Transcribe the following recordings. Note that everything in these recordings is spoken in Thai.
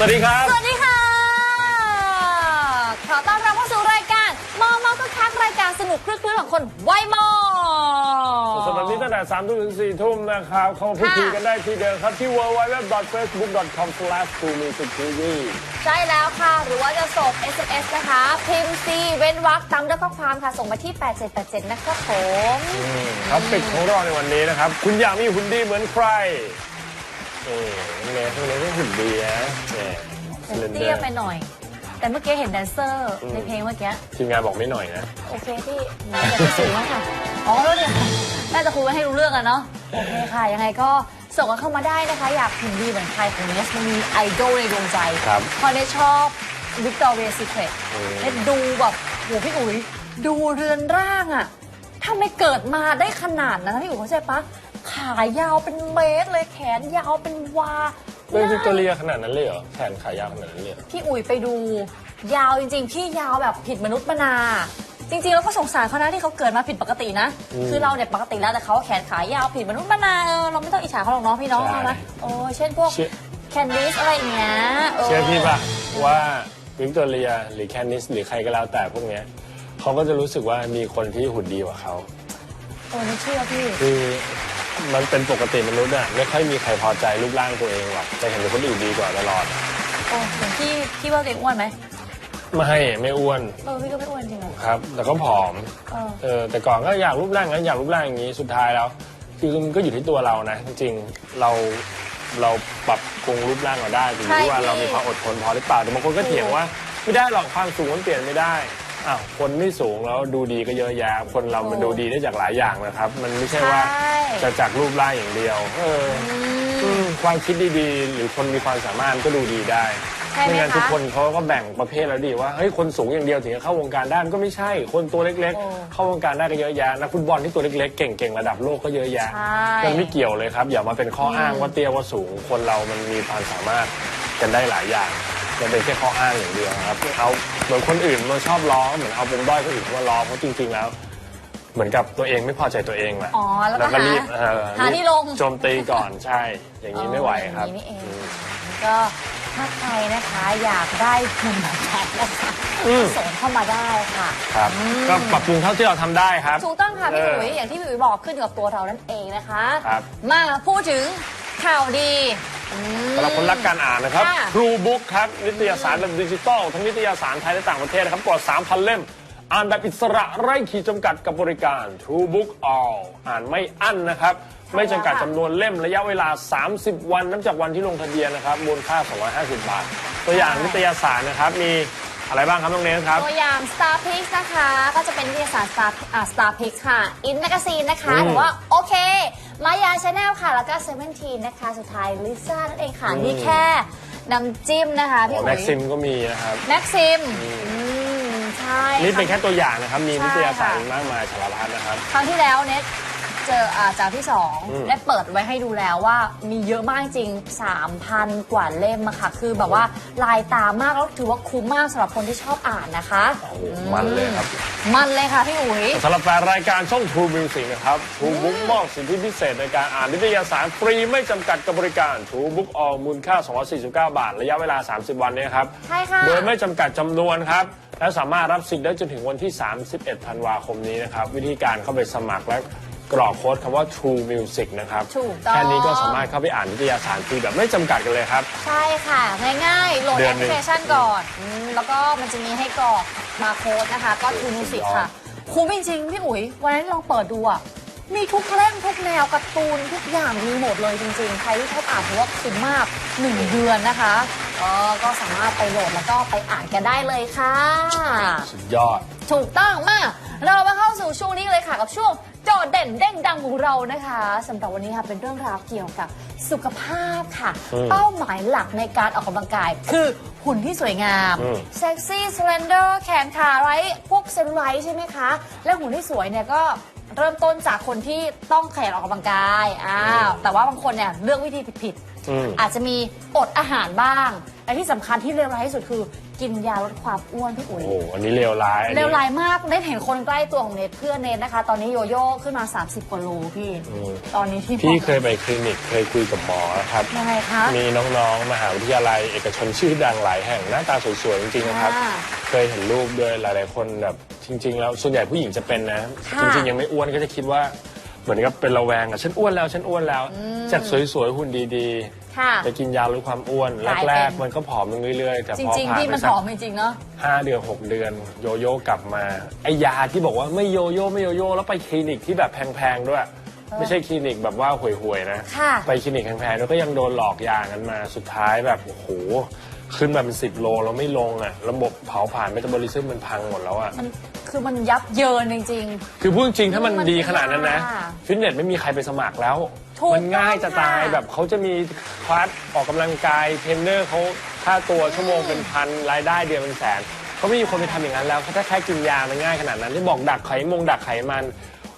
สวัสดีครับ สวัสดีค่ะ ขอต้อนรับเข้าสู่รายการมองมองก็คักรายการสนุกคลื่นๆของคนวัยมองสำหรับนี้ตั้งแต่3ทุ่มถึง4ทุ่มนะครับ เข้ามาพูดคุยกันได้ที่เดิมครับ ที่ www.facebook.com/2musictv ใช่แล้วค่ะ หรือว่าจะส่ง SMS นะคะ พิมพ์ซีเว้นวรรคตามด้วยข้อความค่ะ ส่งมาที่ 8787 นะครับผมครับปิดของเราในวันนี้นะครับ คุณอยากมีหุ่นดีเหมือนใครนี่น้ องเนสน้องเนสก็หุ่นดีนะเนี่ยเตี้ยไปหน่อย แต่เมื่อกี้เห็นแดนเซอร์อืมในเพลงเมื่อกี้ทีมงานบอกไม่หน่อยนะ โอเคพี่น่าจะไม่สูงมากค่ะอ๋อแล้วเนี่ยน่าจะคุยกันให้รู้เรื่องอะเนาะโอเคค่ะ ยังไงก็ส่งกันเข้ามาได้นะคะ อยากหุ่นดีเหมือนใครของเนสมันมีไอดอลในดวงใจครับ พอเนสชอบวิกตอเรียซีเครตอืม เนสดูแบบโหพี่อุ๋ยดูเรือนร่างอะถ้าไม่เกิดมาได้ขนาดนั้นนะพี่อุ๋ยเข้าใจปะ ขายาวเป็นเมตรเลยแขนยาวเป็นวาเป็นวิกตอเรียขนาดนั้นเลยเหรอแขนขายาวขนาดนั้นเลยเหรอพี่อุ๋ยไปดู ยาวจริง ๆ พี่ยาวแบบผิดมนุษย์มนา จริงๆเราก็สงสารเขานะที่เขาเกิดมาผิดปกตินะ คือเราเนี่ยปกติแล้วแต่เขาแขนขายาวผิดมนุษย์มนาเออเราไม่ต้องอิจฉาเขาหรอกเนาะพี่น้องเอานะโอ้เช่นพวกเชื่อแคนดิสอะไรอย่างเงี้ยเชื่อพี่ป่ะว่าวิกตอเรียหรือแคนิสหรือใครก็แล้วแต่พวกเนี้ยเขาก็จะรู้สึกว่ามีคนที่หุ่นดีกว่าเขาโอ้ไม่เชื่อพี่คือ มันเป็นปกติมนุษย์อะไม่ค่อยมีใครพอใจรูปร่างตัวเองหรอกจะเห็นคนอื่นดีกว่าตลอด โอ้เหมือนพี่พี่ว่าตัวเองอ้วนไหมไม่ไม่อ้วนเออพี่ก็ไม่อ้วนจริงอะครับแต่ก็ผอมเออเออแต่ก่อนก็อยากรูปร่างนั้นอยากรูปร่างอย่างนี้สุดท้ายแล้ว คือมันก็อยู่ที่ตัวเรานะ จริงๆเราเราปรับปรุงรูปร่างเราได้แต่อยู่ที่ว่าเรามีความอดทนพอหรือเปล่าแต่บางคนก็เถียงว่า ไม่ได้หรอกความสูงมันเปลี่ยนไม่ได้ อ้าวคนไม่สูงแล้วดูดีก็เยอะแยะ คนเรามันดูดีได้จากหลายอย่างนะครับ มันไม่ใช่ว่าใช่ จะจากรูปร่างอย่างเดียว เอออือืมมความคิดดีๆ หรือคนมีความสามารถก็ดูดีได้ใช่ไหมไม่งั้นคะทุกคนเขาก็แบ่งประเภทแล้วดีว่าเฮ้ยคนสูงอย่างเดียวถึงจะเข้าวงการได้มันก็ไม่ใช่ คนตัวเล็ก โอ้ๆ เข้าวงการได้ก็เยอะแยะนักฟุตบอลที่ตัวเล็กๆเก่งๆระดับโลกก็เยอะแยะใช่ มันไม่เกี่ยวเลยครับ อย่ามาเป็นข้ออ้างว่าเตี้ยว่าสูง คนเรามันมีความสามารถกันได้หลายอย่าง มันเป็นแค่ข้ออ้างอย่างเดียวครับเอาเหมือนคนอื่นมันชอบล้อเหมือนเอาเป็นด้อยคนอื่นมาล้อเพราะจริงๆแล้ว เหมือนกับตัวเองไม่พอใจตัวเองแหละอ๋อแล้วก็หารีบเอ่อหาที่ลงโจมตีก่อนใช่ อย่างนี้ไม่ไหวครับ อย่างนี้นี่เองก็ถ้าใครนะคะอยากได้หุ่นแบบนั้นนะคะอืม ส่งเข้ามาได้ค่ะครับอืมก็ปรับปรุงเท่าที่เราทำได้ครับ ถูกต้องค่ะพี่เอออุ๋ยอย่างที่พี่อุ๋ยบอกขึ้นอยู่กับตัวเรานั่นเองนะคะ ครับ มาพูดถึง ข่าวดีอืมสำหรับคนรักการอ่านนะครับ ค่ะ ครูบุ๊กครับ นิตยสารแบบดิจิตอลทั้งนิตยสารไทยและต่างประเทศนะครับกว่า 3,000 เล่ม อ่านแบบอิสระไร้ขีดจำกัดกับบริการ True Book All อ่านไม่อั้นนะครับ ไม่จำกัดจำนวนเล่มระยะเวลา 30 วันนับจากวันที่ลงทะเบียนนะครับมูลค่า 250 บาท ตัวอย่างนิตยสารนะครับมี อะไรบ้างครับน้องเนสครับ ตัวอย่าง Star p i c นะคะ ก็จะเป็นนิตยสาร Star อ่า Star p i c ค่ะ In Magazine นะคะ อืมหรือว่าโอเค มายาชาแนลค่ะ แล้วก็ Seventeen นะคะ สุดท้ายลิซ่านั่นเองค่ะ อืม นี่แค่น้ำจิ้มนะคะพี่อ๋ออุ๋ยแม็กซิมก็มีนะครับ แม็กซิมอืมใช่ นี่เป็นค่ะแค่ตัวอย่างนะครับ มีใช่นิตยสารค่ะอีกมากมายสารพัดนะครับ ครั้งที่แล้วเน็ต เจออาจากที่สองอืม ได้เปิดไว้ให้ดูแล้วว่ามีเยอะมากจริง 3,000 กว่าเล่มอะค่ะ คือแบบว่าลายตามากแล้วถือว่าคุ้มมากสำหรับคนที่ชอบอ่านนะคะโอ้โหมันเลยครับ มันเลยค่ะพี่อุ๋ย สำหรับแฟนรายการช่อง True Music นะครับ True Book มอบสิทธิพิเศษในการอ่านนิตยสารฟรีไม่จำกัดกับบริการ True Book All มูลค่า 249 บาท ระยะเวลา 30 วันเนี้ครับ ใช่ค่ะ โดยไม่จำกัดจำนวนครับ และสามารถรับสิทธิ์ได้จนถึงวันที่ 31 ธันวาคมนี้นะครับ วิธีการเข้าไปสมัครและ กรอกโค้ดคำว่า True Music นะครับ ถูกต้อง แค่นี้ก็สามารถเข้าไปอ่านนิตยสารฟรีแบบไม่จำกัดกันเลยครับ ใช่ค่ะ ง่ายๆ โหลดเดืแออนปหนึ่งพลิเคชันก่อนอืมแล้วก็มันจะมีให้กรอกมาโค้ดนะคะ ก็ทูมิวสิกค่ะ คุ้มจริงๆ พี่อุ๋ย วันนั้นลองเปิดดูอะมีทุกเล่มทุกแนวการ์ตูนทุกอย่างมีหมดเลยจริงๆ ใครที่ชอบอ่านถือว่าคุ้มมาก 1 เดือนนะคะ เออก็สามารถไปโหลดแล้วก็ไปอ่านกันได้เลยค่ะ สุดยอด ถูกต้องมาก เรามาเข้าสู่ช่วงนี้เลยค่ะกับช่วงโจทย์เด่นเด้งดังของเรานะคะสำหรับวันนี้ค่ะเป็นเรื่องราวเกี่ยวกับสุขภาพค่ะ อืมเป้าหมายหลักในการออกกำลังกาย คือหุ่นที่สวยงามอืม เซ็กซี่สเลนเดอร์แขนขาไร้พวกเซลลูไลท์ใช่ไหมคะ และหุ่นที่สวยเนี่ยก็เริ่มต้นจากคนที่ต้องขยันออกกำลังกายอ้าวแต่ว่าบางคนเนี่ยเลือกวิธีผิดๆอืม อาจจะมีอดอาหารบ้าง และที่สำคัญที่เลวร้ายที่สุดคือ กินยาลดความอ้วนพี่อุ๋โอ้ย โหอันนี้เลวร้ายอันเร็นี้ วร้ายมากเนทเห็นคนใกล้ตัวของเนทเพื่อนเนทนะคะ ตอนนี้โยโย่ขึ้นมา 30 กว่าโลพี่ อืม ตอนนี้ที่พี่บอกเคยไปคลินิกเคยคุยกับหมอนะครับ ยังไงคะ มีน้องๆ มหาวิทยาลัย เอกชนชื่อดังหลายแห่งหน้าตาสวยๆ จริงๆ นะครับ อ่าเคยเห็นรูปด้วยหลายๆ คนแบบจริง ๆ แล้วส่วนใหญ่ผู้หญิงจะเป็นนะ ค่ะจริงๆ ยังไม่อ้วนก็จะคิดว่า เหมือนกับเป็นระแวงอะฉันอ้วนแล้วฉันอ้วนแล้ว จากสวยๆหุ่นดีค่ะๆไปกินยาลดความอ้วนกลายเป็น แรกๆมันก็ผอมลงเรื่อยๆแต่จพอริง ผ่าๆ นพี่ไปมันสัผกอมจริงๆเนาะ ห้าเดือนหกเดือนโยโย่กลับมาไอ้ยาที่บอกว่าไม่โยโย่ไม่โยโย่แล้วไปคลินิกที่แบบแพงๆด้วย ไม่ใช่คลินิกแบบว่าห่วยๆนะ ค่ะ ไปคลินิกแพงๆแล้วก็ยังโดนหลอกยากันมาสุดท้ายแบบโอ้โห ขึ้นมาเป็นสิบโลแล้วไม่ลงอะ ระบบเผาผลาญเมตาบอลิซึมมันพังหมดแล้วอะ มันคือมันยับเยินจริง คือพูดจริงๆถ้ามันมันดีขนาดนั้นนะยากฟิตเนสไม่มีใครไปสมัครแล้ว ถูกมันง่ายจะตายต้องค่ะ แบบเขาจะมีคลาสออกกำลังกายเทรนเนอร์เขาค่าตัวชั่วโมงเป็นพันรายได้เดือนเป็นแสนเขาไม่มีคนไปทำอย่างนั้นแล้วถ้าแค่กินยามันง่ายขนาดนั้นที่บอกดักไขมงดักไขมัน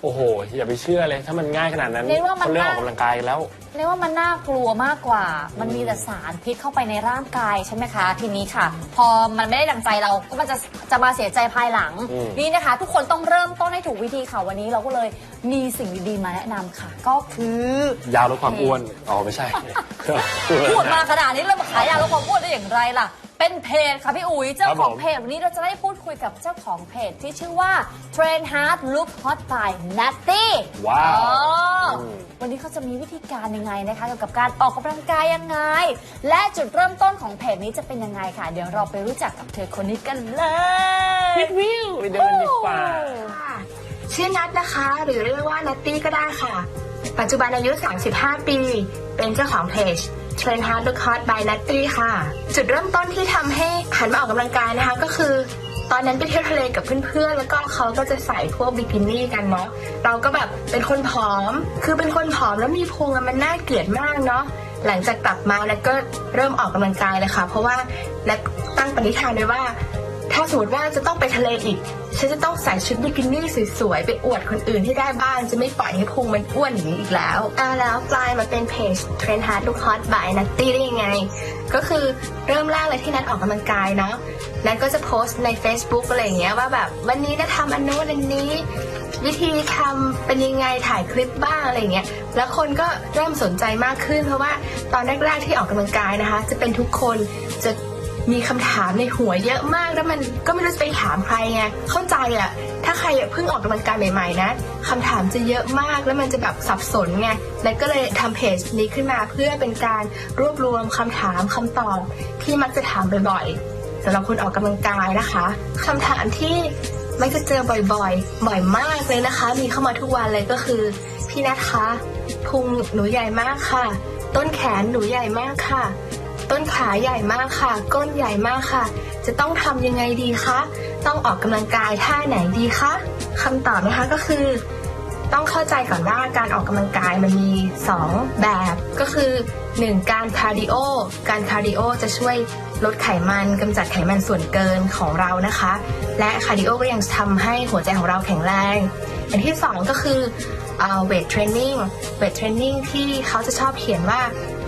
โอ้โห อย่าไปเชื่อเลย ถ้ามันง่ายขนาดนั้นเรียกว่ามันเขาเลิกอน่าอกกำลังกายแล้วๆเรียกว่ามันน่ากลัวมากกว่า มันมีแต่สารพิษเข้าไปในร่างกายใช่ไหมคะ ทีนี้ค่ะ พอมันไม่ได้ดังใจเราก็มันจะจะมาเสียใจภายหลัง อืม นี่นะคะ ทุกคนต้องเริ่มต้นให้ถูกวิธีค่ะวันนี้เราก็เลยมีสิ่งดีๆมาแนะนำค่ะ ก็คือยาลดความอ้วน อ๋อ ไม่ใช่ พูดมาขนาดนี้เรามาขายยาลดความอ้วนได้อย่างไรล่ะ เป็นเพจค่ะพี่อุ๋ยเจ้าครับของผมเพจวันนี้เราจะได้พูดคุยกับเจ้าของเพจที่ชื่อว่า Train Hard Look Hot by Natty ว้าวอ๋ออมวันนี้เขาจะมีวิธีการยังไงนะคะเกี่ยวกับการออกกำลังกายยังไง และจุดเริ่มต้นของเพจนี้จะเป็นยังไงค่ะ เดี๋ยวเราไปรู้จักกับเธอคนนี้กันเลยวิววิวไปเดินดีกว่าค่ะชื่อนัทนะคะ หรือเรียกว่านัตตี้ก็ได้ค่ะ ปัจจุบันอายุ 35 ปี เป็นเจ้าของเพจ Train Hard Look Hot by Natty ค่ะ จุดเริ่มต้นที่ทำให้หันมาออกกำลังกายนะคะก็คือตอนนั้นไปเที่ยวทะเลกับเพื่อนๆ แล้วก็เขาก็จะใส่พวกบิกินี่กันเนาะ เราก็แบบเป็นคนผอม คือเป็นคนผอมแล้วมีพุงมันน่าเกลียดมากเนาะ หลังจากกลับมาแล้วก็เริ่มออกกำลังกายเลยค่ะ เพราะว่าและตั้งปณิธานไว้ว่า ถ้าสมมติว่าจะต้องไปทะเลอีก ฉันจะต้องใส่ชุดบิกินี่สวยๆ ไปอวดคนอื่นที่ได้บ้าง จะไม่ปล่อยให้พุงมันอ้วนอย่างนี้อีกแล้วอ่าแล้วกลายมาเป็นเพจ Trend Hard Look Hot by Natty ได้ยังไง ก็คือเริ่มแรกเลยที่นัดออกกำลังกายเนาะนัดก็จะโพสต์ใน Facebook อะไรอย่างเงี้ยว่าแบบวันนี้นัดทำอันนู้นอันนี้ วิธีทำเป็นยังไงถ่ายคลิปบ้างอะไรอย่างเงี้ยแล้วคนก็เริ่มสนใจมากขึ้น เพราะว่าตอนแรกๆที่ออกกำลังกายนะคะ จะเป็นทุกคนจะ มีคำถามในหัวเยอะมากแล้วมันก็ไม่รู้จะไปถามใครไงเข้าใจอะถ้าใครเพิ่งออกกำลังกายใหม่ๆนะคำถามจะเยอะมากแล้วมันจะแบบสับสนไงแล้วก็เลยทำเพจนี้ขึ้นมาเพื่อเป็นการรวบรวมคำถามคำตอบที่มักจะถามบ่อยๆสำหรับคนออกกำลังกายนะคะคำถามที่มักจะเจอบ่อยๆ บ่อยมากเลยนะคะ มีเข้ามาทุกวันเลยก็คือ พี่นัทคะพุงหนูใหญ่มากค่ะ ต้นแขนหนูใหญ่มากค่ะ ต้นขาใหญ่มากค่ะ ก้นใหญ่มากค่ะ จะต้องทำยังไงดีคะ ต้องออกกำลังกายท่าไหนดีคะคำตอบนะคะก็คือ ต้องเข้าใจก่อนว่าการออกกำลังกายมันมี 2 แบบก็คือ 1. การคาร์ดิโอการคาร์ดิโอจะช่วยลดไขมันกำจัดไขมันส่วนเกินของเรานะคะ และคาร์ดิโอก็ยังทำให้หัวใจของเราแข็งแรง อันที่ 2 ก็คือ เวทเทรนนิ่งเวทเทรนนิ่งที่เขาจะชอบเขียนว่า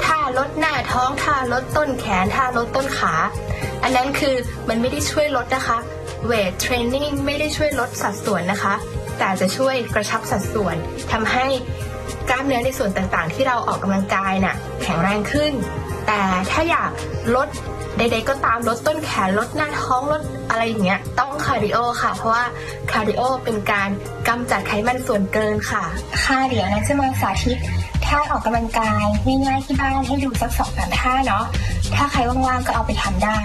ท่าลดหน้าท้องท่าลดต้นแขนท่าลดต้นขา อันนั้นคือมันไม่ได้ช่วยลดนะคะเวทเทรนนิ่งไม่ได้ช่วยลดสัดส่วนนะคะ แต่จะช่วยกระชับสัดส่วนทำให้กล้ามเนื้อในส่วนต่างๆ ที่เราออกกำลังกายน่ะแข็งแรงขึ้น แต่ถ้าอยากลด ใดๆก็ตามลดต้นแขนลดหน้าท้องลดอะไรอย่างเงี้ยต้องคาร์ดิโอค่ะ เพราะว่าคาร์ดิโอเป็นการกำจัดไขมันส่วนเกินค่ะ ค่ะเดี๋ยวนะจะมาสาธิต ท่าออกกำลังกายง่ายๆที่บ้านให้ดูสักสองสามท่าเนาะถ้าใครว่างๆก็เอาไปทำได้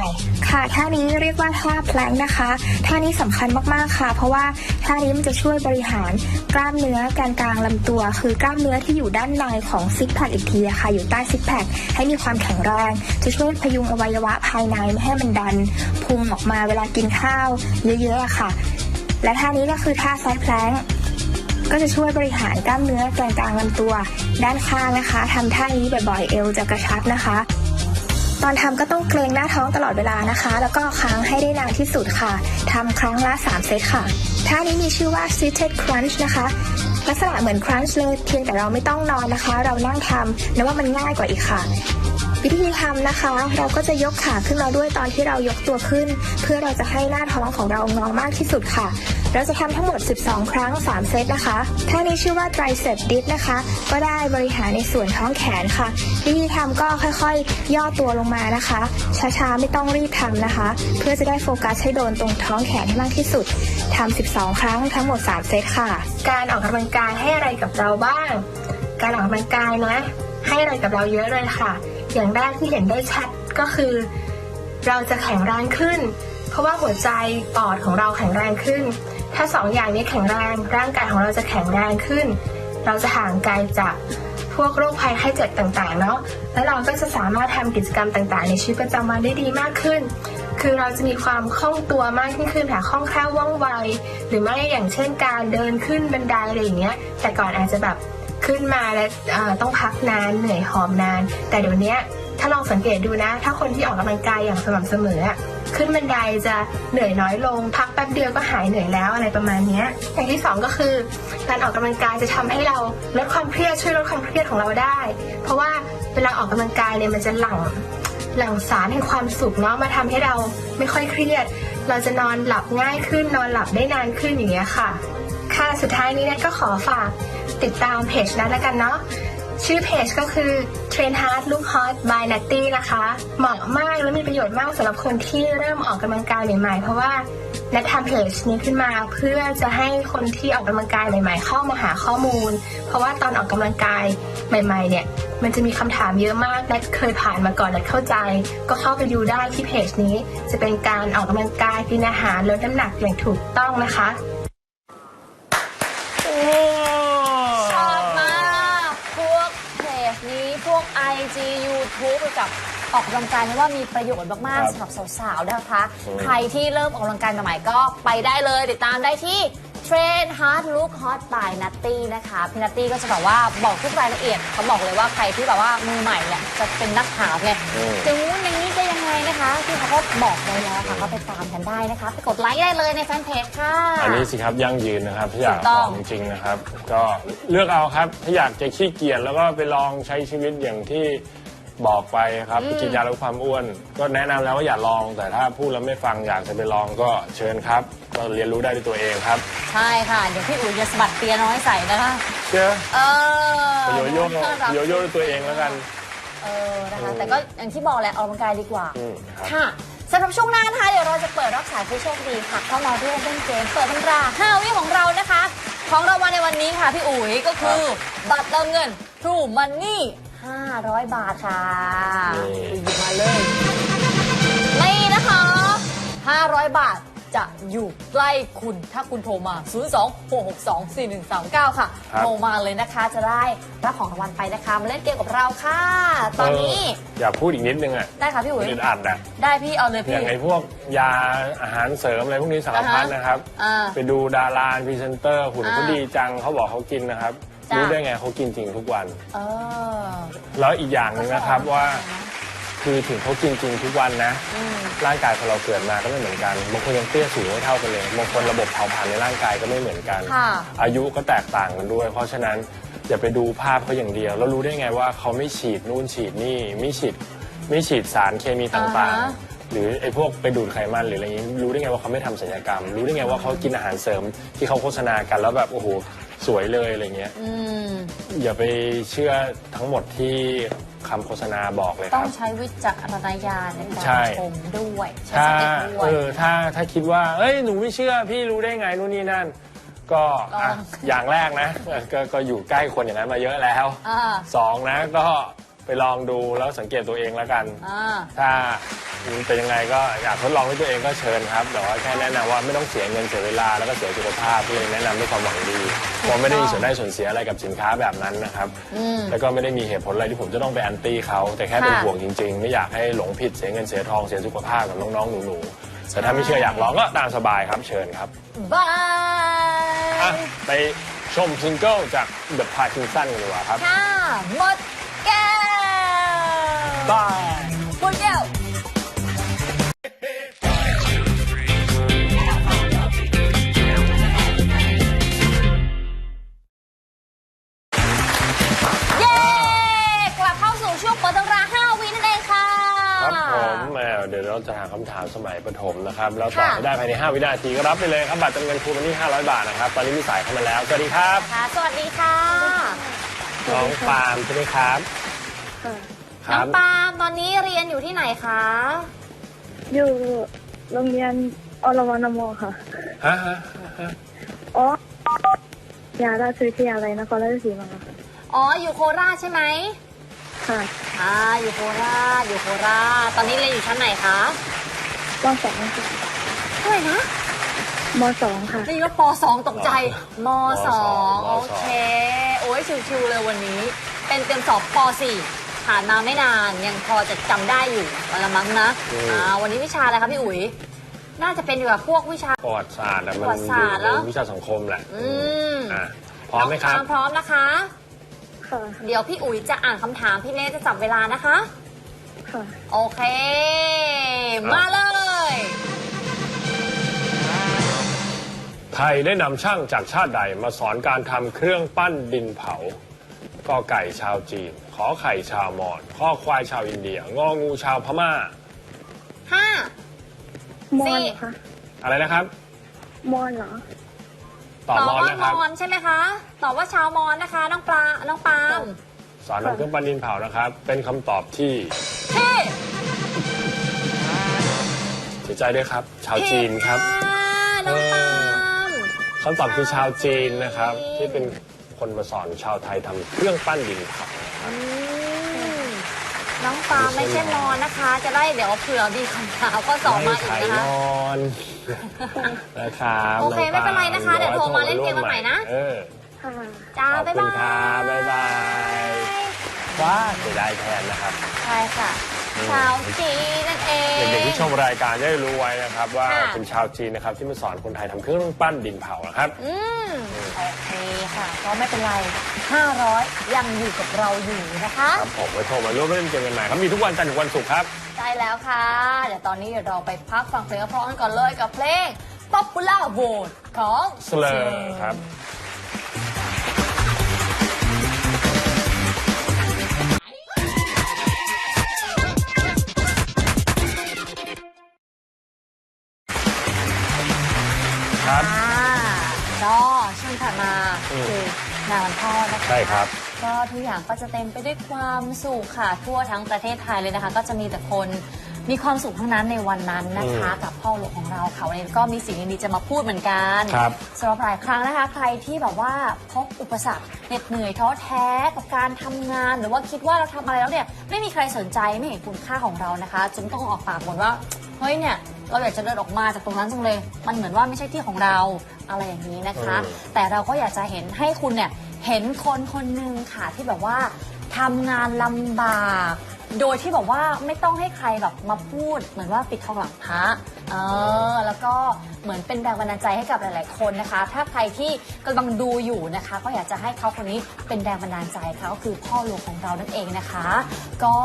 ค่ะท่านี้เรียกว่าท่าแพลงนะคะท่านี้สำคัญมากๆค่ะ เพราะว่าท่านี้มันจะช่วยบริหารกล้ามเนื้อแกนกลางลำตัว คือกล้ามเนื้อที่อยู่ด้านในของซิกแพคอีกทีค่ะอยู่ใต้ซิกแพคให้มีความแข็งแรง จะช่วยพยุงอวัยวะภายในไม่ให้มันดันพุงออกมาเวลากินข้าว เยอะๆค่ะ และท่านี้ก็คือท่าไซด์แพลง ก็จะช่วยบริหารกล้ามเนื้อกนกลางลำตัว ด้านข้างนะคะทำท่านี้บ่อยๆเอวจะกระชับนะคะ ตอนทำก็ต้องเกรงหน้าท้องตลอดเวลานะคะ แล้วก็ค้างให้ได้นานที่สุดค่ะทำครั้งละ 3 เซตค่ะท่านี้มีชื่อว่า seated crunch นะคะลักษณะเหมือน crunch เลยเพียงแต่เราไม่ต้องนอนนะคะ เรานั่งทำนะว่ามันง่ายกว่าอีกค่ะ วิธีทำนะคะ เราก็จะยกขาขึ้นมาด้วยตอนที่เรายกตัวขึ้น เพื่อเราจะให้หน้าท้องของเรางอมากที่สุดค่ะ เราจะทำทั้งหมด 12 ครั้ง 3 เซตนะคะท่านี้ชื่อว่า tricep dip นะคะ ก็ได้บริหารในส่วนท้องแขนค่ะวิธีทำก็ค่อยๆ ย่อตัวลงมานะคะ ช้าๆ ไม่ต้องรีบทำนะคะ เพื่อจะได้โฟกัสให้โดนตรงท้องแขนให้มากที่สุดทำ12 ครั้งทั้งหมด 3 เซตค่ะ การออกกำลังกายให้อะไรกับเราบ้าง การออกกำลังกายนะ ให้อะไรกับเราเยอะเลยค่ะ อย่างแรกที่เห็นได้ชัดก็คือ เราจะแข็งแรงขึ้น เพราะว่าหัวใจปอดของเราแข็งแรงขึ้น ถ้าสองอย่างนี้แข็งแรง ร่างกายของเราจะแข็งแรงขึ้น เราจะห่างไกลจากพวกโรคภัยไข้เจ็บต่างๆ เนาะ แล้วเราก็จะสามารถทำกิจกรรมต่างๆ ในชีวิตประจำวันได้ดีมากขึ้น คือเราจะมีความคล่องตัวมากยิ่งขึ้นค่ะ คล่องแคล่วว่องไว หรือไม่อย่างเช่นการเดินขึ้นบันไดอะไรอย่างเงี้ย แต่ก่อนอาจจะแบบขึ้นมาแล้วต้องพักนาน เหนื่อยหอบนาน แต่เดี๋ยวเนี้ยถ้าลองสังเกตดูนะ ถ้าคนที่ออกกำลังกายอย่างสม่ำเสมออะ ขึ้นบันไดจะเหนื่อยน้อยลง พักแป๊บเดียวก็หายเหนื่อยแล้วอะไรประมาณนี้อย่างที่สองก็คือ การออกกำลังกายจะทำให้เราลดความเครียดช่วยลดความเครียดของเราได้ เพราะว่าเวลาออกกำลังกายเนี่ยมันจะหลั่งหลั่งสารแห่งความสุขเนาะมาทำให้เราไม่ค่อยเครียด เราจะนอนหลับง่ายขึ้นนอนหลับได้นานขึ้นอย่างเงี้ยค่ะ ค่ะสุดท้ายนี้นะก็ขอฝากติดตามเพจนั้นแล้วกันเนาะ ชื่อเพจก็คือ Train Hard Look Hot by Natty นะคะ เหมาะมากและมีประโยชน์มากสำหรับคนที่เริ่มออกกำลังกายใหม่ๆ เพราะว่านัททำเพจนี้ขึ้นมาเพื่อจะให้คนที่ออกกำลังกายใหม่ ๆ เข้ามาหาข้อมูล เพราะว่าตอนออกกำลังกายใหม่ ๆ เนี่ย มันจะมีคำถามเยอะมากนัทเคยผ่านมาก่อนนัทเข้าใจ ก็เข้าไปดูได้ที่เพจนี้ จะเป็นการออกกำลังกายกินอาหารลดน้ำหนักอย่างถูกต้องนะคะ ชอบมาก พวกเพจนี้ พวก IG YouTube เกี่ยวกับออกกำลังกายนี่ว่ามีประโยชน์มากครัๆบสำหรับสาวๆนะคะอืมใครที่เริ่มออกกำลังกายใหม่ๆก็ไปได้เลยติดตามได้ที่ Train Hard Look Hot by Natty นะคะพี่นัตตี้ก็จะแบบว่าบอกทุกรายละเอียดเขาบอกเลยว่าใครที่แบบว่ามือใหม่เนี่ยจะเป็นนักข่าวไงอืมจะงู้นอย่างนี้จะยังไงนะคะที่เขาก็บอกไว้แล้วค่ะก็ไปตามกันได้นะคะไปกดไลค์ได้เลยในแฟนเพจค่ะ อันนี้สิครับยั่งยืนนะครับถ้าอยากถูกต้องลองจริงๆนะครับ ก็เลือกเอาครับถ้าอยากจะขี้เกียจแล้วก็ไปลองใช้ชีวิตอย่างที่ บอกไปครับไปกินยาลดความอ้วน ก็แนะนำแล้วว่าอย่าลอง แต่ถ้าพูดแล้วไม่ฟังอยากจะไปลองก็เชิญครับ ก็เรียนรู้ได้ด้วยตัวเองครับใช่ค่ะ เดี๋ยวพี่อุ๋ยจะสะบัดเตียน้อยใส่นะคะเชื่อเออไปโยโย่น่ารักโยโย่ด้วยตัวเองแล้วกัน เออนะคะแต่ก็อย่างที่บอกแหละออกกำลังกายดีกว่า อืมครับ ค่ะสำหรับช่วงหน้านะคะ เดี๋ยวเราจะเปิดรับสายผู้โชคดีค่ะเข้ามาร่วมเล่นเกมเปิดตำรา5วิของเรานะคะ ของเรามาในวันนี้ค่ะพี่อุ๋ยก็คือ บัตรเติมเงิน True Money 500 บาทค่ะนี่หยิบมาเลย นี่นะคะ 500 บาทจะอยู่ใกล้คุณถ้าคุณโทรมา 026624139 ค่ะ ครับ โทรมาเลยนะคะ จะได้รับของรางวัลไปนะคะ มาเล่นเกมกับเราค่ะ ตอนนี้เอออย่าพูดอีกนิดนึงอะได้ค่ะพี่อุ๋ย อึดอัดอะได้พี่เอาเลยอพี่ ย่างไอ้พวกยาอาหารเสริมอะไรพวกนี้สารพัดอ่าฮะนะครับ อ่าไปดูดาราพรีเซนเตอร์หุ่นเขาอ่าดีจังเขาบอกเขากินนะครับ จ้ะ รู้ได้ไงเขากินจริงทุกวัน เออ แล้วอีกอย่างหนึ่งนะครับว่า คือถึงเขากินจริงทุกวันนะ อืม ร่างกายของเราเกิดมาก็ไม่เหมือนกัน บางคนยังเตี้ยสูงไม่เท่ากันเลย บางคนระบบเผาผลาญในร่างกายก็ไม่เหมือนกัน ค่ะ อายุก็แตกต่างกันด้วย เพราะฉะนั้นอย่าไปดูภาพเขาอย่างเดียว แล้วรู้ได้ไงว่าเขาไม่ฉีดนู่นฉีดนี่ไม่ฉีดไม่ฉีดสารเคมีต่างอ่าฮะ ๆ หรือไอ้พวกไปดูดไขมันหรืออะไรอย่างนี้ รู้ได้ไงว่าเขาไม่ทำศัลยกรรม รู้ได้ไงว่าเขากินอาหารเสริมที่เขาโฆษณากันแล้วแบบโอ้โห สวยเลยอะไรเงี้ยอืมอย่าไปเชื่อทั้งหมดที่คำโฆษณาบอกเลยต้อคงรับ ใช้วิจารณญาณในการใช่ชมด้วยใช้ถ้าสติด้วเอย อถ้าถ้าคิดว่า เอ้ยหนูไม่เชื่อพี่รู้ได้ไงนู่นนี่นั่น ก็อะลอง อย่างแรกนะเออก็ก็อยู่ใกล้คนอย่างนั้นมาเยอะแล้ว อ่า สองนะก็ ไปลองดูแล้วสังเกตตัวเองแล้วกัน อ่า ถ้ามันเป็นยังไงก็อยากทดลองด้วยตัวเองก็เชิญครับแต่ว่าแค่แนะนำว่าไม่ต้องเสียเงินเสียเวลาแล้วก็เสียสุขภาพเลยแนะนำด้วยความหวังดีเพราะไม่ได้มีส่วนได้ส่วนเสียอะไรกับสินค้าแบบนั้นนะครับอืมแล้วก็ไม่ได้มีเหตุผลอะไรที่ผมจะต้องไปแอนตี้เขาแต่แค่เป็นค่ะ ห่วงจริงๆ ไม่อยากให้หลงผิดเสียเงินเสียทองเสียสุขภาพกับน้องๆหนูๆแต่ถ้าไม่เชื่ออยากลองก็ตามสบายครับเชิญครับบาอะย ไปชมซิงเกิลจาก The Parkinson กันดีกว่าครับ ค่ะ หมดแก้ว บายหมดแก้วเย้กลับเข้าสู่ช่วงเปิดตำรา5วินั่นเองำถามสมัยประถมนะครับ แล้วตอบค่ะ ให้ได้ภายใน 5 วินาทีก็รับไปเลยครับบัตรจำเงินคูณวันนี้500 บาทนะครับ ตอนนี้มีสายเข้ามาแล้ว สวัสดีครับค่ะ สวัสดีค่ะ น้องปาล์มใช่ไหมครับ ค่ะคน้อรังบปาล์มตอนนี้เรียนอยู่ที่ไหนคะ อยู่โรงเรียนอรวนมค่ะ ฮะฮะฮะอ๋อยาราชวิทยาลัยนครราชสีมาค่ะอ๋อ อยู่โคราชใช่ไหมค่ะอ่าอยู่โคราช อยู่โคราช ตอนนี้เรียนอยู่ชั้นไหนคะมสองค่ะเท่าไหร่นะมสองค่ะได้ยินว่าปสองตกใจมสองมสองโอเค โอ้ยชิวๆเลยวันนี้ เป็นเตรียมสอบปสี่ ผ่านมาไม่นานยังพอจะจำได้อยู่วันละมั้งนะอ่าวันนี้วิชาอะไรคะพี่อุ๋ย น่าจะเป็นเกี่ยวกับพวกวิชา ประวัติศาสตร์อะมันประวัติศาสตร์แล้ววิชาสังคมแหละอืมอะพร้อมไหมครับ น้งปาล์พร้อมนะคะ ค่ะเดี๋ยวพี่อุ๋ยจะอ่านคำถามพี่เน่จะจับเวลานะคะ ค่ะโอเค มาเลย ไทยได้นำช่างจากชาติใดมาสอนการทำเครื่องปั้นดินเผา ก็ไก่ชาวจีน ขอไข่ชาวมอญข้อควายชาวอินเดีย งองูชาวพม่า ห้ามอนสี่เหรอคะอะไรนะครับ มอนเหรอตอบตอบมอนว่านะครับมอนใช่ไหมคะ ตอบว่าชาวมอนนะคะ น้องปลา น้องปาล์มสอนทำเครื่องปั้นดินเผานะครับ เป็นคำตอบที่พี่เสียใจด้วยครับ ชาวจีนครับผิดค่ะน้องปาล์ม คำตอบคือชาวจีนนะครับ ที่เป็น คนมาสอนชาวไทยทำเครื่องปั้นดินเผานะครับอืมน้องปาล์มไม่ใช่มอนนะคะ จะได้เดี๋ยวเผื่อมีคำถามก็สอบมาอีกไข่นะคะนอนนะครับโอเคน้งไม่เป็นไรนะคะปล์เดี๋ยวโทรมาเล่นเกมกันใหม่นะ เออค่ะ จ้า ขอบบ๊ายคุณบาครับยบ๊ายบายว้าเสียดายแทนนะครับ ใช่ค่ะ อืมชาวจีนนั่นเอง เด็กๆที่ชมรายการจะได้รู้ไว้นะครับว่าค่ะ เป็นชาวจีนนะครับที่มาสอนคนไทยทำเครื่องปั้นดินเผานะครับ อืมโอเคค่ะ ก็ไม่เป็นไร 500 ยังอยู่กับเราอยู่นะคะ ครับผมไว้โทรมาร่วมเล่นเกมกันใหม่ครับมีทุกวันจันทร์ถึงวันศุกร์ครับ ใช่แล้วค่ะ เดี๋ยวตอนนี้เดี๋ยวเราไปพักฟังเพลงเพราะๆกันก่อนเลยกับเพลง Popular Vote ของ Slur ครับครับ ใช่ครับ ก็ทุกอย่างก็จะเต็มไปด้วยความสุขค่ะ ทั่วทั้งประเทศไทยเลยนะคะ ก็จะมีแต่คนมีความสุขทั้งนั้นในวันนั้นนะคะ กับพ่อหลวงของเราค่ะวันนี้ก็มีสิ่งดีๆจะมาพูดเหมือนกันครับสำหรับหลายครั้งนะคะ ใครที่แบบว่าพบอุปสรรคเหน็ดเหนื่อยท้อแท้กับการทำงาน หรือว่าคิดว่าเราทำอะไรแล้วเนี่ยไม่มีใครสนใจไม่เห็นคุณค่าของเรานะคะจนต้องออกปากบ่นว่าเฮ้ยเนี่ยเราอยากจะเดินออกมาจากตรงนั้นจังเลย มันเหมือนว่าไม่ใช่ที่ของเราอะไรอย่างนี้นะคะอืมแต่เราก็อยากจะเห็นให้คุณเนี่ย เห็นคนคนหนึ่งค่ะที่แบบว่าทำงานลำบาก โดยที่แบบว่าไม่ต้องให้ใครแบบมาพูด เหมือนว่าปิดทองหลังพระเออแล้วก็เหมือนเป็นแรงบันดาลใจให้กับหลาย ๆ คนนะคะ ถ้าใครที่กำลังดูอยู่นะคะ ก็อยากจะให้เขาคนนี้เป็นแรงบันดาลใจค่ะก็คือพ่อหลวงของเรานั่นเองนะคะ ก็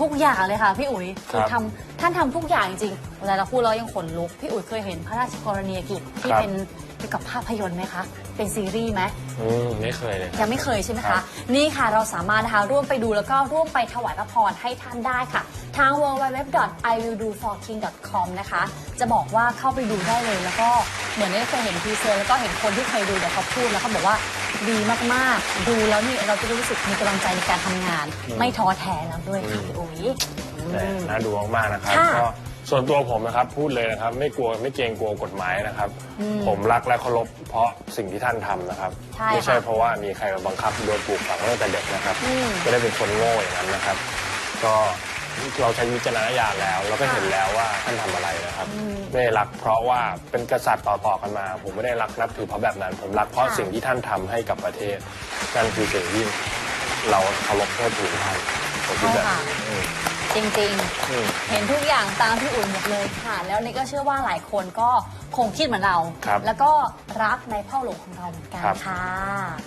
ทุกอย่างเลยค่ะพี่อุ๋ยครับทำท่านทำทุกอย่างจริงๆเวลาเราพูดแล้วยังขนลุกพี่อุ๋ยเคยเห็นพระราชกรณียกิจที่ครับ เป็นเกี่ยวกับภาพยนตร์ไหมคะ เป็นซีรีส์ไหมอืมไม่เคยเลยครับ ยังไม่เคยใช่ไหมครัคะ บ นี่ค่ะเราสามารถนะคะร่วมไปดูแล้วก็ร่วมไปถวายพระพรให้ท่านได้ค่ะ ทาง www.iwilldoforking.com นะคะ จะบอกว่าเข้าไปดูได้เลยแล้วก็เหมือนได้เคยเห็นทีเซอร์แล้วก็เห็นคนที่เคยดูเดี๋ยวเขาพูดแล้วเขาบอกว่าดีมากๆ ดูแล้วนี่เราจะรู้สึกมีกำลังใจในการทำงาน ไม่ท้อแท้แล้วด้วยค่ะพี่อุ๋ยแต่อืม น่าดูมากๆนะครับค่ะ ก็ ส่วนตัวผมนะครับพูดเลยนะครับ ไม่กลัวไม่เกรงกลัวกฎหมายนะครับ อืมผมรักและเคารพเพราะสิ่งที่ท่านทำนะครับ ใช่ไม่ใช่ค่ะเพราะว่ามีใครมาบังคับโดนปลูกฝังมาตั้งแต่เด็กนะครับอืม ไม่ได้เป็นคนโง่อย่างนั้นนะครับ ก็เราใช้วิจารณญาณแล้ว เราก็เห็นแล้วว่าท่านทำอะไรนะครับอืมไม่ได้รักเพราะว่าเป็นกษัตริย์ต่อๆกันมา ผมไม่ได้รักนับถือเพราะแบบนั้น ผมรักเพราะค่ะ สิ่งที่ท่านทำให้กับประเทศนั่นคือสิ่งที่เราเคารพเทิดทูนท่านผมคิดแบบนี้อืม จริงอืมๆเห็นทุกอย่างตามพี่อุ่นหมดเลยค่ะ แล้วนี่ก็เชื่อว่าหลายคนก็คงคิดเหมือนเรา ครับแล้วก็รักในพ่อหลวงของเราเหมือนกันครับ ค่ะ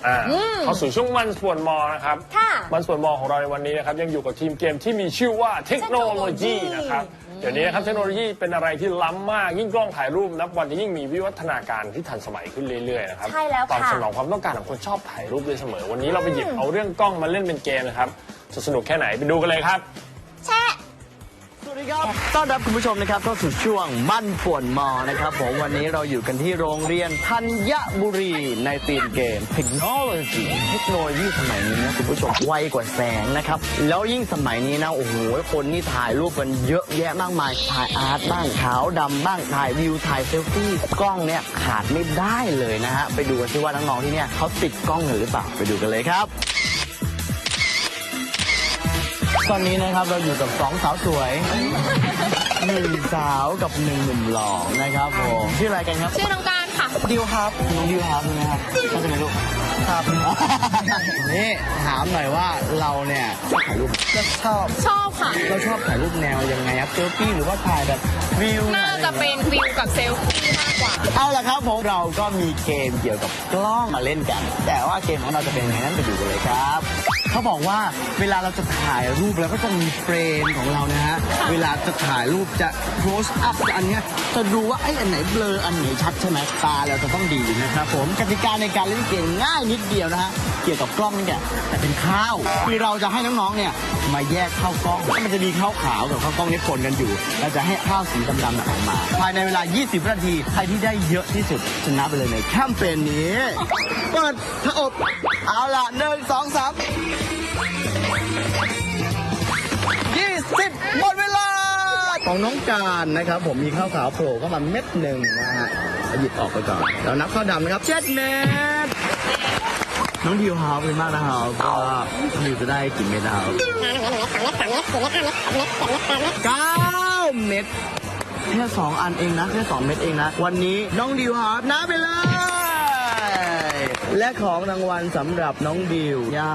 อ่าอืมเข้าสู่ช่วงมันส่วนมอนะครับ ค่ะมันส่วนมอของเราในวันนี้นะครับยังอยู่กับทีมเกมที่มีชื่อว่าเทคโนโลยีนะครับเดี๋ยวนี้นะครับเทคโนโลยีเป็นอะไรที่ล้ำมากยิ่งกล้องถ่ายรูปนับวันจะยิ่งมีวิวัฒนาการที่ทันสมัยขึ้นเรื่อยๆนะครับใช่แล้วค่ะตอบสนองความต้องการของคนชอบถ่ายรูปด้วยเสมอ วันนี้เราไปหยิบเอาเรื่องกล้องมาเล่นเป็นเกมนะครับจะสนุกแค่ไหนไปดูกันเลยครับ แชะ สวัสดีครับ ต้อนรับคุณผู้ชมนะครับเข้าสู่ช่วงมั่นป่วนมอนะครับผมวันนี้เราอยู่กันที่โรงเรียนธัญบุรีในตีมเกมเทคโนโลยีเทคโนโลยีสมัยนี้นะคุณผู้ชมไวกว่าแสงนะครับ แล้วยิ่งสมัยนี้นะ โอ้โห คนนี่ถ่ายรูปกันเยอะแยะมากมาย ถ่ายอาร์ตบ้างขาวดำบ้างถ่ายวิวถ่ายเซลฟี่กล้องเนี่ยขาดไม่ได้เลยนะฮะไปดูกันซิว่าน้องๆที่เนี่ยเขาติดกล้องกันหรือเปล่าไปดูกันเลยครับ ตอนนี้นะครับเราอยู่กับสองสาวสวยหนึ่งสาวกับหนึ่งหนุ่มหล่อนะครับผมชื่ออะไรกันครับชื่อน้องการค่ะดิวครับน้องดิวครับใช่ไหมครับใช่ไหมลูก ครับ นี่ถามหน่อยว่าเราเนี่ยชอบถ่ายรูปก็ชอบ ชอบค่ะ เราชอบถ่ายรูปแนวยังไงครับเซลฟี่หรือว่าถ่ายแบบวิวน่าจะเป็นวิวกับเซลฟี่มากกว่า เอาละครับผมเราก็มีเกมเกี่ยวกับกล้องมาเล่นกัน แต่ว่าเกมของเราจะเป็นยังไงนั้นไปดูกันเลยครับ เขาบอกว่าเวลาเราจะถ่ายรูปแล้วก็จะมีเฟรมของเรานะฮะ เวลาจะถ่ายรูปจะ close up อันเนี้ยจะดูว่าไอ้อันไหนเบลออันไหนชัดใช่ไหมตาเราจะต้องดีนะครับผมกติกาในการเล่นเกมง่ายนิดเดียวนะฮะ เกี่ยวกับกล้องนี่เนี่ยแต่เป็นข้าวคือเราจะให้น้องๆเนี่ยมาแยกข้าวกล้องมันจะมีข้าวขาวกับข้าวกล้องนี่ปนกันอยู่เราจะให้ข้าวสีดำๆออกมา ภายในเวลา 20 นาทีใครที่ได้เยอะที่สุดชนะไปเลยในแคมเปญนี้เปิดถ้าอบเอาล่ะหนึ่งสองสาม20หมดเวลาของน้องการนะครับ ผมมีข้าวขาวโผล่เข้ามาเม็ดหนึ่งนะฮะหยิบออกไปก่อนแล้วนับข้าวดำนะครับเจ็ดเม็ด น้องดิวฮาวเป็นมากนะครับก็ดิวจะได้กี่เม็ดนะครับเก้าเม็ดแค่สองอันเองนะ แค่สองเม็ดเองนะ วันนี้น้องดิวฮาวนะไปเลย และของรางวัลสำหรับน้องดิวย่า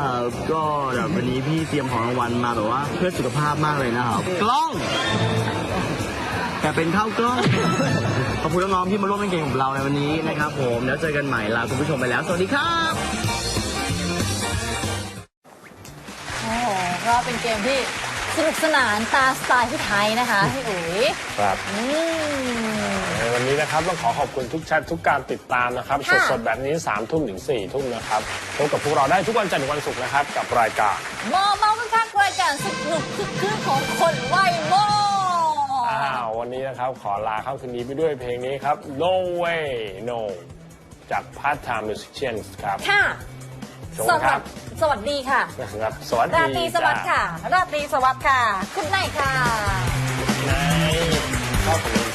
ก็แบบวันนี้พี่เตรียมของรางวัลมาแบบว่า เพื่อสุขภาพมากเลยนะครับ กล้อง แต่เป็นข้าวกล้องขอบคุณน้องๆที่มาร่วมเล่นเกมกับเราในวันนี้นะครับผม แล้วเจอกันใหม่ลาคุณผู้ชมไปแล้ว สวัสดีครับ ก็เป็นเกมที่สนุกสนานตามสไตล์พี่ไทยนะคะพี่อุ๋ยครับ อืม ในวันนี้นะครับต้องขอขอบคุณทุกแชททุกการติดตามนะครับ ค่ะ สดๆแบบนี้3ามทุ่มถึง4ี่ทุ่มนะครับพบกับพวกเราได้ทุกวันจันทร์ถึงวันศุกร์นะครับ กับรายการมอเมาส์ข้างๆรายการสนุกคึกคืนของคนไหวโมอ้าววันนี้นะครับ ขอลาเข้าคืนนี้ไปด้วยเพลงนี้ครับ No Way No จาก Part Time Musicians ครับ ค่ะ ชมสควัรัสบดีสวัสดีค่ะนะครับสวัสดีราตรีสวัสดิ์จ้าค่ะ ราตรีสวัสดิ์ค่ะ คุณนายค่ะในเข้าถึง